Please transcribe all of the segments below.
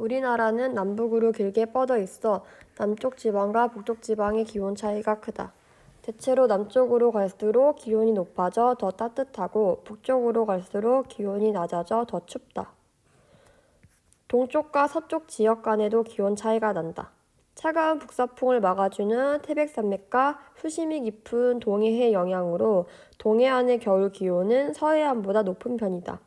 우리나라는 남북으로 길게 뻗어 있어 남쪽 지방과 북쪽 지방의 기온 차이가 크다. 대체로 남쪽으로 갈수록 기온이 높아져 더 따뜻하고 북쪽으로 갈수록 기온이 낮아져 더 춥다. 동쪽과 서쪽 지역 간에도 기온 차이가 난다. 차가운 북서풍을 막아주는 태백산맥과 수심이 깊은 동해해 영향으로 동해안의 겨울 기온은 서해안보다 높은 편이다.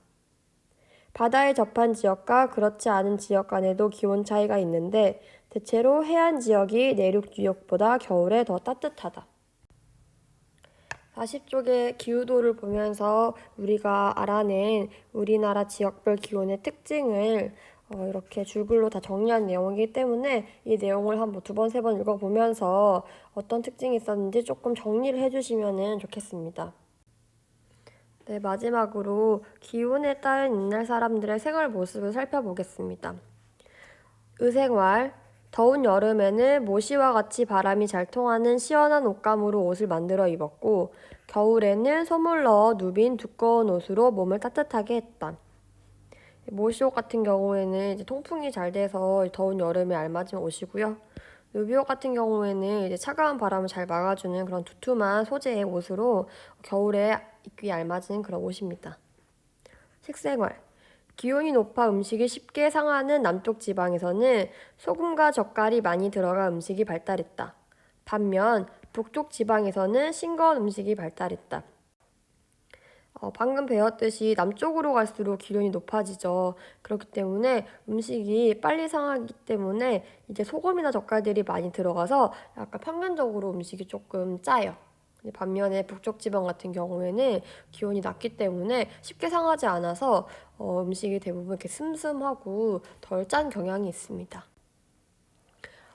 바다에 접한 지역과 그렇지 않은 지역 간에도 기온 차이가 있는데 대체로 해안 지역이 내륙 지역보다 겨울에 더 따뜻하다. 40쪽의 기후도를 보면서 우리가 알아낸 우리나라 지역별 기온의 특징을 어, 이렇게 줄글로 다 정리한 내용이기 때문에 이 내용을 한뭐두 번, 세 번 읽어보면서 어떤 특징이 있었는지 조금 정리를 해주시면 좋겠습니다. 네, 마지막으로 기온에 따른 옛날 사람들의 생활 모습을 살펴보겠습니다. 의생활, 더운 여름에는 모시와 같이 바람이 잘 통하는 시원한 옷감으로 옷을 만들어 입었고, 겨울에는 솜을 넣어 누빈 두꺼운 옷으로 몸을 따뜻하게 했다. 모시옷 같은 경우에는 이제 통풍이 잘 돼서 더운 여름에 알맞은 옷이고요. 누비옷 같은 경우에는 이제 차가운 바람을 잘 막아주는 그런 두툼한 소재의 옷으로 겨울에 입기 알맞은 그런 옷입니다. 식생활. 기온이 높아 음식이 쉽게 상하는 남쪽 지방에서는 소금과 젓갈이 많이 들어가 음식이 발달했다. 반면 북쪽 지방에서는 싱거운 음식이 발달했다. 어, 방금 배웠듯이 남쪽으로 갈수록 기온이 높아지죠. 그렇기 때문에 음식이 빨리 상하기 때문에 이제 소금이나 젓갈들이 많이 들어가서 약간 평균적으로 음식이 조금 짜요. 반면에 북쪽 지방 같은 경우에는 기온이 낮기 때문에 쉽게 상하지 않아서 어, 음식이 대부분 이렇게 슴슴하고 덜 짠 경향이 있습니다.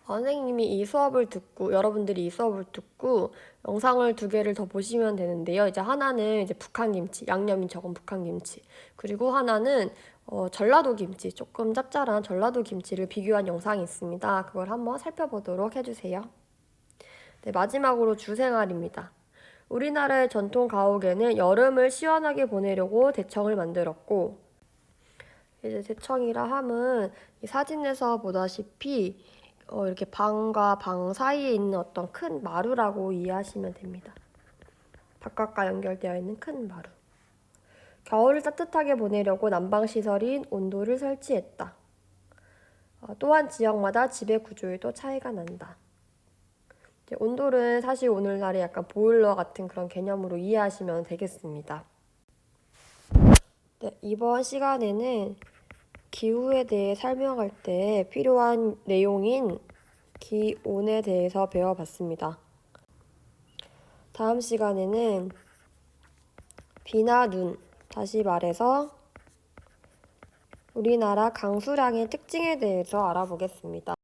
선생님이 이 수업을 듣고 여러분들이 이 수업을 듣고 영상을 두 개를 더 보시면 되는데요. 이제 하나는 이제 북한 김치, 양념이 적은 북한 김치. 그리고 하나는 어, 전라도 김치, 조금 짭짤한 전라도 김치를 비교한 영상이 있습니다. 그걸 한번 살펴보도록 해주세요. 네, 마지막으로 주생활입니다. 우리나라의 전통 가옥에는 여름을 시원하게 보내려고 대청을 만들었고, 이제 대청이라 함은 이 사진에서 보다시피 어, 이렇게 방과 방 사이에 있는 어떤 큰 마루라고 이해하시면 됩니다. 바깥과 연결되어 있는 큰 마루. 겨울을 따뜻하게 보내려고 난방 시설인 온도를 설치했다. 어, 또한 지역마다 지배 구조에도 차이가 난다. 온돌은 사실 오늘날의 약간 보일러 같은 그런 개념으로 이해하시면 되겠습니다. 네, 이번 시간에는 기후에 대해 설명할 때 필요한 내용인 기온에 대해서 배워봤습니다. 다음 시간에는 비나 눈, 다시 말해서 우리나라 강수량의 특징에 대해서 알아보겠습니다.